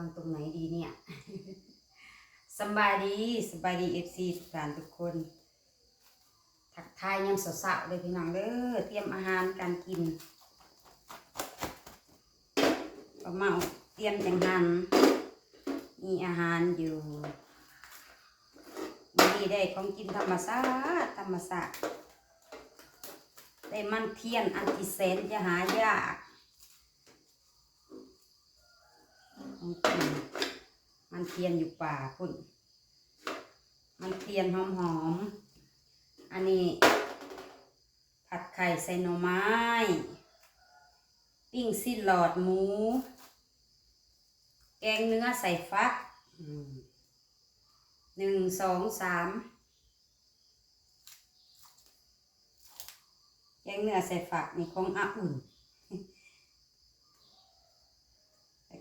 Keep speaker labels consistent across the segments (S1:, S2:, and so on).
S1: างตรงไหนดีเนี่ยสบายดีสบายดีเอฟซีทุกท่านทุกคน ทักทายยังสาวๆเลยพี่น้องเด้อเตรียมอาหารการกินป้าเมาเตรียมจังหันมีอาหารอยู่วันนี้ได้ของกินธรรมชาติธรรมชาติได้มันเทียนอันที่แสนจะหายาก ของกินมันเทียนอยู่ป่าคุณมันเทียนหอมๆอันนี้ ผัดไข่ใส่หน่อไม้ ปิ้งสิ้นหลอดหมู แกงเนื้อใส่ฟักหนึ่งสองสามแกงเนื้อใส่ฝักนี่ของอาอุ่น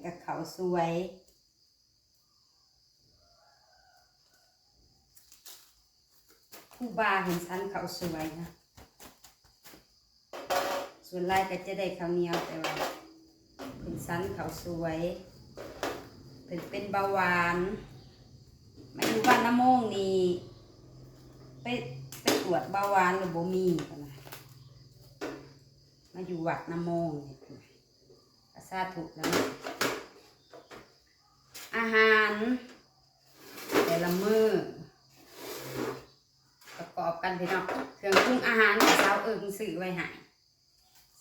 S1: แล้วก็เขาสวย ผู้บาเห็นสันเขาสวยนะ ส่วนลายก็จะได้ข้าวเหนียวแต่ว่าเป็นสันเขาสวยเป็นเป็นเบาหวานมาอยู่บ้านน้ำโมงนี่ไปไปตรวจเบาหวานหรือบ่มีกันนะมาอยู่วัดน้ำโมงนี่พุ่นน่ะก็สาธุแล้วนะ แต่ละมือประกอบกันพี่น้องเครื่องปรุงอาหารสาวเอิงซื้อไว้ให้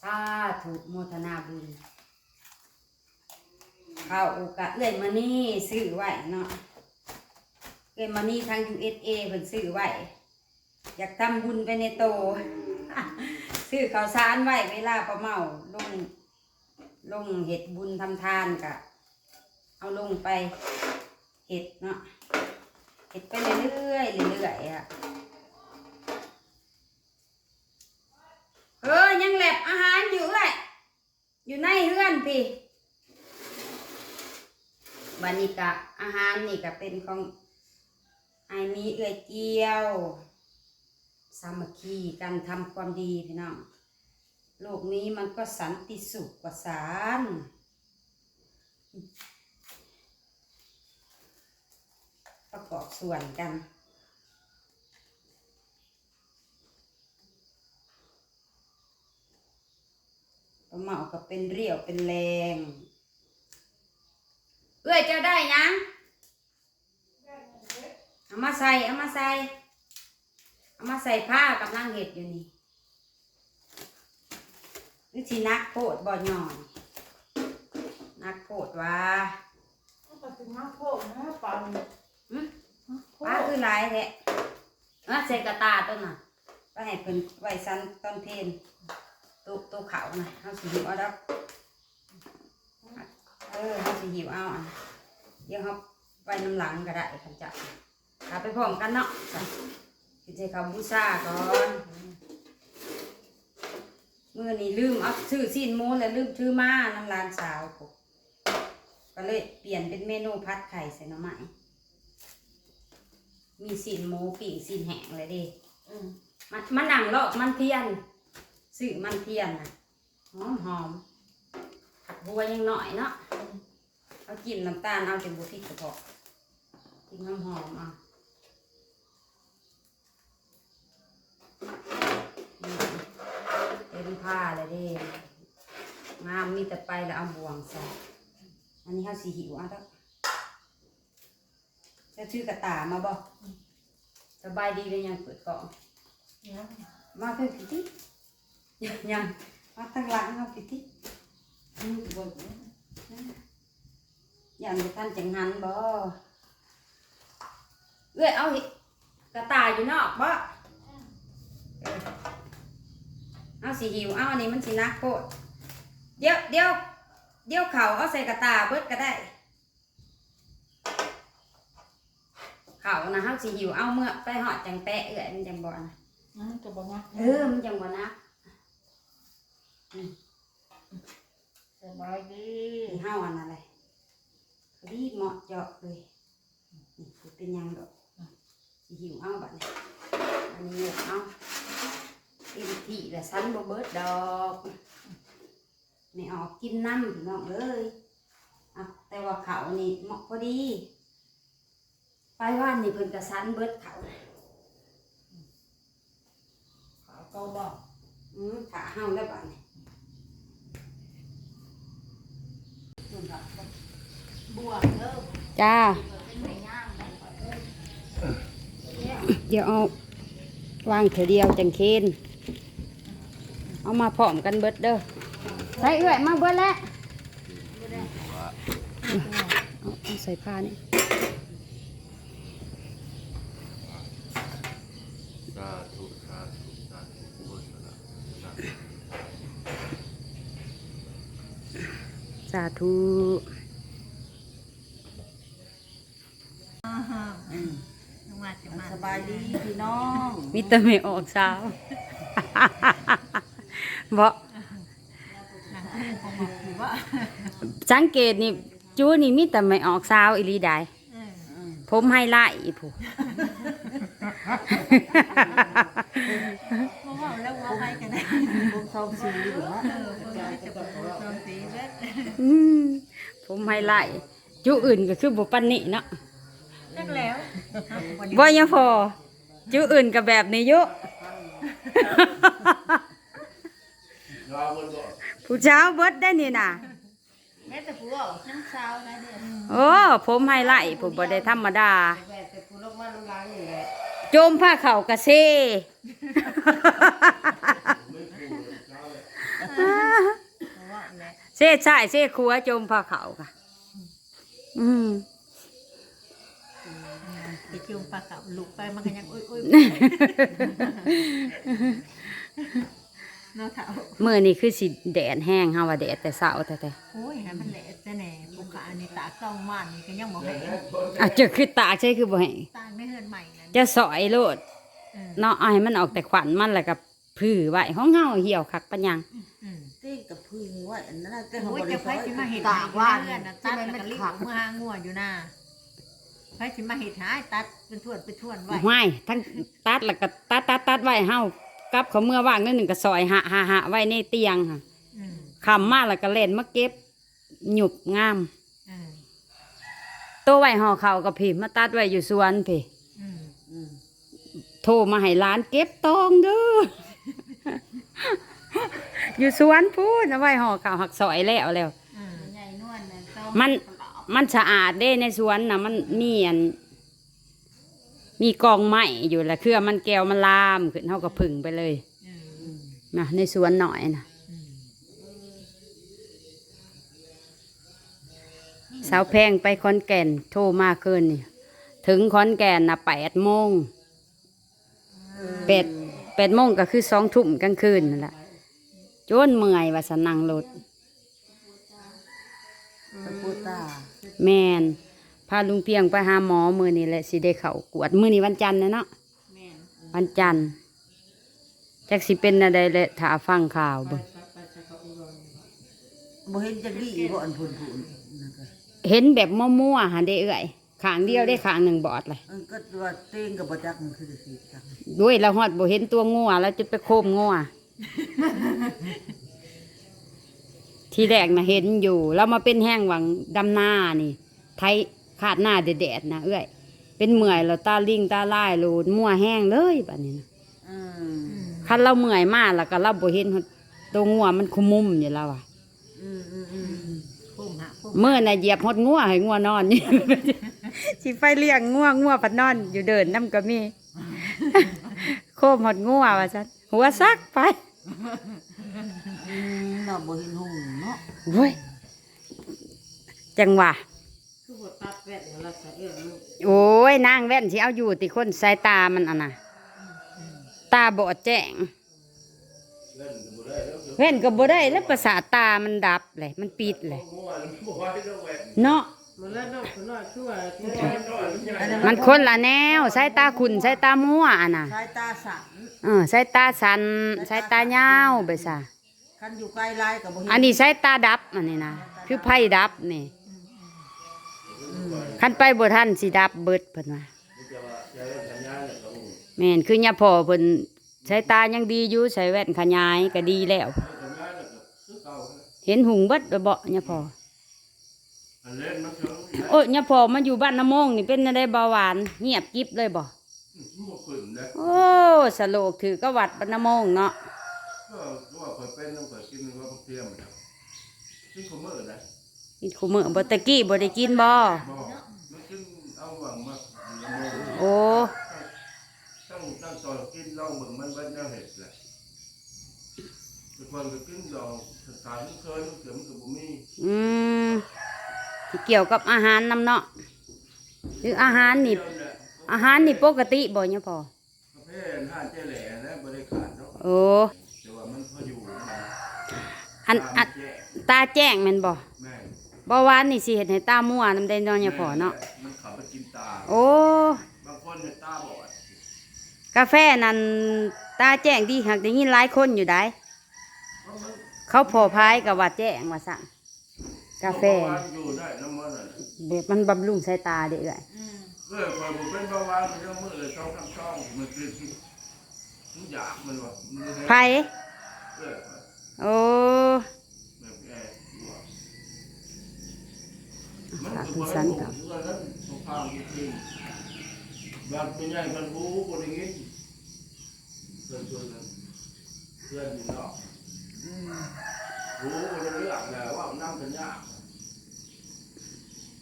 S1: สาธุโมทนาบุญข้าวโอกะเอื้อยมานี่ซื้อไว้เนาะเอื้อยมานี่ทาง USA เพิ่นซื้อไว้อยากทำบุญไปในโตซื้อข้าวสารไว้เวลาประเมาลงลงเห็ดบุญทำทานกะ เอาลงไป เห็ดเนาะเห็ดไปเรื่อยๆเรื่อยๆอะเออยังแหลบอาหารอยู่เอ้ยอยู่ในเฮือนพี่บันนี้กะอาหารนี่ก็เป็นของไอายมีเอื้อยเกียว สามัคคีกันทำความดีพี่น้องโลกนี้มันก็สันติสุขกว่าสาร ประกอบส่วนกันปลาเมาก็เป็นเรี่ยวเป็นแรง เอ้ยเจะได้ยังเอามาใส่เอามาใส่เอามาใส่ผ้ากำลังเห็ดอยู่นี่นี่สินักโพดบ่หน่อยนักโพดว่า
S2: ก็ถึงมาโคกนะปัน
S1: หึ
S2: โค
S1: ป้ากคือหลายแท้เออใส่กระตาต้นน่ะไปให้เพิ่นไว้ซันต้นเพนตุกตุกเขาน่ะเอาสิหิวเอาดอกเออเอาสิหิวเอาอะเดี๋ยวเขาไว้น้ำหลังก็ได้คันจะเอาไปพร้อมกันเนาะจ้ะคือใช้เขาบูชาก่อนมื่อนี้ลืมเอาซื้อซีนหมูแล้วลืมถือมาน้ำลานสาวผมก็เลยเปลี่ยนเป็นเมนูพัดไข่ใส่หน่อไม้ มีสินหมูปีกสินแห้งเลยเดิ
S2: อืม
S1: มันมันหนังเลาะมันเทียนสื่อมันเทียนนะหอมหอมผักบัวยังหน่อยเนาะเอากินน้ำตาลเอาเป็นบุฟิกกระเพาะกินหอมหอมๆเอะเต็มผ้าเลยเด้งามมีแต่ไปแล้วเอาบ่วงใส่อันนี้เขาสีหิวเอะต้อง จะชื่อกระตามาบ่สบายดีเลยยังเปิดกล่อง
S2: เนี่ย
S1: มาเพิ่งพิธียังมาตั้งหลังเอาพิธี
S2: อืมบ่น
S1: ยันไปท่านจังหันบ่เอ้ยเอาหิกระต่ายอยู่นอกบ่เออเอาสีหิวเอาอันนี้มันสีนักโคตรเดี๋ยวเดี๋ยวเดี๋ยวเขาเอาใส่กระตายเบิดก็ได้ เขานะเฮาสีหิวเอาเมื่อไปหอดจังแปะเอ้ยมันจังบ่นะ
S2: นั่นก็บ่งัก
S1: เออมันจังบ่นัก
S2: สบายดี
S1: ที่ห้าอันอะไรรีบเหมาะเจาะเลยนี่คือเป็นหยังดอกสิหิวเอาบัดนี้อันนี้ยกเอาเต็มที่และสันบ่เบิดดอกไม่ออกกินน้ำพี่น้องเลยอะแต่ว่าเขานี่เหมาะพอดี ไปว่านนี่เพิ่นกระสันเบิดเขาน่ะ
S2: ขาวเก่าบ่
S1: อืมถ้าเฮาแล้วบ้านนี่
S2: ส่วนผักบ่บวกเด้อ
S1: จ้า
S2: เป็นไม้ย่างนะขอเด้อ
S1: เดี๋ยวเอาวางเถอเดียวจังเคนเอามาพร้อมกันเบิดเด้อใส่เอื้อยมาเบิดแล้ว เอาเอาใส่ผ้านี่
S3: สาธุสาธุสาธุพุทธะสาธุ
S1: สา ธุ
S2: มาจะมา
S4: สบายดีพี่น้อง
S1: มิตรไม่ออกสาวบ่
S2: ของหมอคือว่า
S1: สังเกตนี่จูนี่มิแต่ไม่ออกสาวอีหลีได้
S2: เออ
S1: ผมให้ไล่ผู้
S2: บ่เว้าแล้วว่าใครกันได้
S4: ผมทองสีหรือว่า
S2: เออบ่ได้จะบ่จองสีเบิด
S1: อืมผมให้ไล่จูอื่นก็คือบ่ปันนี่เนาะ
S2: จักแล้ว
S1: บ่ยังพอจูอื่นก็แบบนี้อยู่ผู้เช้าเบิดได้นี่น่ะ
S2: แม้แต่ผู้เว้าทั้งเช้านะเด้อ
S1: โอ้ผมให้ไล่ผมบ่ได้ธรรมดา
S4: แต่แต่ผู้ลงมาลงลางนี่แหละ
S1: โจมผ้าเข่ากระเซ
S2: เพราะว่าแหละ
S1: เซ่ใช่เซ่ครัวโจมผ้าเข่าค่ะ อืม
S2: ไปจุ่มปลากับลูกไปมันก็ยังอุ้ยๆเนาะเฒ่า
S1: มื่อนี้คือสิแดดแห้งเฮาว่าแดดแต่เช้าแต่แต่
S2: โอ้ยให้มันแหละแต่แหน่ผู้ขานี่ตากต้องว่านนี่ก็ยังบ่ให้
S1: อาจจะคือตากใช่คือบ่ให้
S2: ตากไม่เฮือนใหม่นั่น
S1: จะสอยโลด
S2: เออ
S1: เนาะเอาให้มันออกแต่ขวัญมันแล้วก็ พื้อไว้ห้องเฮาเหี่ยวคักปัญญัง
S2: อืม
S4: ตีกับพึ่งไว้อันนั้นแต่
S2: โอ้ยจะไปสิมาเห็ด
S4: ตากว่า
S2: เพื่อนน่ะตัด
S4: มัน
S2: แล้ว
S4: ไม่
S2: ก็รีบ
S4: ขัง
S2: เมื่อหางัวอยู่น่ะไปสิมาเห็ดหายตัดเป็นทวนเป็นทวนไว้
S1: ห้วยทั้งตัดแล้วก็ตัดตัดตัดไว้เฮากลับเขาเมื่อว่างนิดหนึ่งก็ซอยหะหะหะไว้ในเตียงค่ะ
S2: อืม
S1: คำมาแล้วก็เล่นมาเก็บหยุบงาม
S2: เออ
S1: ตัวไว้ห่อเขาวกับพี่มาตัดไว้อยู่สวนพี่
S2: อืม
S4: อืม
S1: โทรมาให้ร้านเก็บตองเด้อ อยู่สวนพูดเอาไว้ห่อข้าวหักซอยแล้วแล้ว
S2: อืม
S4: ใหญ่นวลน่ะต้อง
S1: มัน มันสะอาดเด้ในสวนนะมันมีอัน มีกองไม้อยู่แหละเครือมันแก้วมันลามขึ้นเท่ากับผึ่งไปเลย
S2: อืม
S4: อืม
S1: นะในสวนหน่อยนะ
S2: อืม
S1: สาวแพงไปคอนแก่น โทรมาคืนนี่ถึงคอนแก่นนะแปดโมงแปด แปดโมงก็คือสองทุ่มกลางคืนนั่นแหละจนเมื่อยว่าสนังรถ
S4: ตะปูตา
S1: แมนพาลุงเพียงไปหาหมอมือนี่แหละสิได้เขากวดมือนี่วันจันทร์นะเนาะ
S2: แม่น
S1: วันจันทร์จักสิเป็นอะไรเลยถ้าฟังข่าวเบิ่ง
S4: บ่เห็นจักดีบ่อันพุ่นพุ่นนั่นก็
S1: เห็นแบบมั่วๆหันได้เอื่อย ขางเดียวได้ขางหนึ่งบอดเลย
S4: อันก็ว่าเต้งกับบ่จักมันคือสิจัง
S1: ด้วยเราหอดบ่เห็นตัวงัวแล้วจะไปโคมงัวทีแรกนะเห็นอยู่แล้วมาเป็นแห้งหวังดำหน้านี่ ไทยขาดหน้าแดดๆนะเอื่อยเป็นเมื่อยแล้วตาลิงตาลายโลดมั่วแห้งเลยแบบนี้นะ
S4: อืม
S2: อืม
S1: คันเราเมื่อยมากแล้วก็เราบ่เห็นฮอดตัวงัวมันคุมุมอยู่แล้วอะ
S4: อืมอืมอืม
S2: พุ่มหะพุ่ม
S1: เมื่อน่ะเหยียบฮอดงัวให้งัวนอนอยู่ สิไปเลี้ยงงัวงัวพัดนอน อยู่เดินน้ำก็มี โคมฮอดงัวว่าซั่นหัวซักไป
S4: อืมเนาะบ่เห็นหุ่งเนาะ
S1: โว้ยจังหวะ
S4: คือบ่ตัดแว่นแล้วใส่เอื้อลูก
S1: โอ้ยนางแว่นสิเอาอยู่ติคนสายตามันอะนะตาบอดแจ้งแว่นก็บ่ได้แล้วประสาทตามันดับเลยมันปิดเลยเนาะ
S4: มันแล้วเนาะคือน้อยคือว่า
S1: มันคนละแนวสายตาขุนสายตามั่วอะนะ
S4: สายตาสั่น
S1: เออสายตาสันสายตายาวไปซะ
S4: คันอยู่ไกลหลายก็บ่เห็น
S1: อันนี้สายตาดับอันนี้นะคือไพ่ดับนี่คันไปบ่ทันสิดับเบิดเพิ่นว่าแม่นคือยาพ่อเพิ่นสายตายังดีอยู่ใส่แว่นขยายก็ดีแล้ว เห็นหุงเบิดบ่บ่ยาพ่อ
S3: อัน เล่นมันเถิง
S1: โอ้ยเนี่ยพอมาอยู่บ้านน้ำมงนี่เป็นอะไรเบาหวานเงียบกิบเลยบ่
S3: บ่ขึ้นะ
S1: โอ้สโลกถือก็วัดบ้านน้ำมงเนาะ
S3: ก็ว่าเคยเป็นต้องเคยกินว่าเทียมนะกินขมือนะ
S1: กินคู่มือบ่ตะกี้บ่ได้กินบ่
S3: บ่มันกินเอาหวังมาโอ้ตั้งตั้งตอนกินลองเบิ่งมันเบิ่งแนวเห็ดแหละทุกคนก็กินดอกสถานเคยเสือมันก็บ่
S1: มี ที่เกี่ยวกับอาหารนำเนาะหรืออาหารนี่
S3: เดียวเนี่ย
S1: อาหารนี่ปกติบ่เนี่ยพอ
S3: ประเภทห้าเจแหล่นะบ่ได้ขาดเนาะ
S1: โอ้
S3: แต่ว่ามันพออยู่นะ
S1: อันอัน
S3: ตามแจ้ง
S1: ตาแจ้งแม่นบ่
S3: แม่ง
S1: บ่หวานนี่สิเฮ็ดให้ตามั่วนำได้เนาะเนี่ยพอเนาะ
S3: มันขับไปกินตา
S1: โอ้
S3: บางคนเนี่ยตาบอด
S1: กาแฟนั่นตาแจ้งดีหักได้ยินหลายคนอยู่ได้
S3: เพราะมัน
S1: เขาพอพายกับว่าแจ้งว่าสั่ง กาแฟ
S3: เบหวานอยู่ได้น้ำมันน่ะ
S1: แบบมันบำรุงสายตาเด้อเอ้ย
S3: เพื่อความเป็นเบาหวานมันจะมือเลยช่องข้างช่องมันคือมันอยากมันว่ะมันเลย
S1: ไผ
S3: เพื่อ
S1: โอ้
S3: แบบแอบอยู่ว่ะ
S1: ฝากคุณสันกับ
S3: มันนั้นตรงข้างจริงๆบางเป็นใหญ่บางบูบริงินเพื่อนเพื่อนกันเพื่อนอยู่นอกบูบ ริเลือกแหละว่าน้ำกันยาก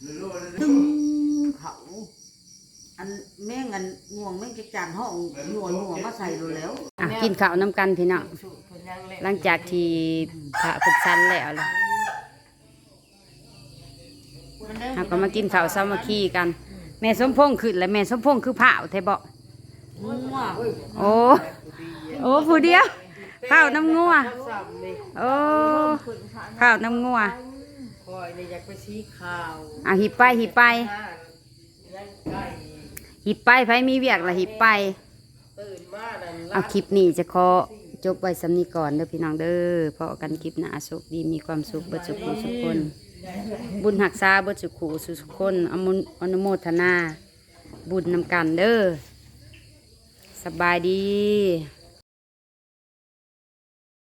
S3: เรื่อยๆ
S4: ตึ
S3: เรื่
S4: ง
S3: อย
S4: เขาอันแม่งอันง่วงแม่งจะจานห้องหนัวหนัวมาใส่ดูแล้ว
S1: อะกินข้าวน้ำกันพี่น้องหลังจากที่พระพุทธสันแล้วล่ะเราก็มากินข้าวสามัคคีกัน แม่สมพงษ์ขึ้นแล้วแม่สมพงษ์คือผ้าวแท้บอก
S4: ง่วง
S1: โอ้โอ้ผู้เดียว ข้าวน้ำงัวโอ้ข้าวน้ำงัว
S2: คอยเลยอยากไปชี้ข่าว
S1: อะหิบไปหิบไป
S2: ยังใกล้
S1: หิบไปไผมีเวียกละหิบไป
S2: ตื่นมานั่น
S1: เอาคลิปนี้จะขอจบไว้สำนีก่อนเด้อพี่น้องเด้อเพราะกันคลิปหน้าสุขดีมีความสุขเบิดสุขุสุขคน บุญหักษาเบิดสุขุสุขคนอมุนอนุโมทนา บุญนำกันเด้อสบายดี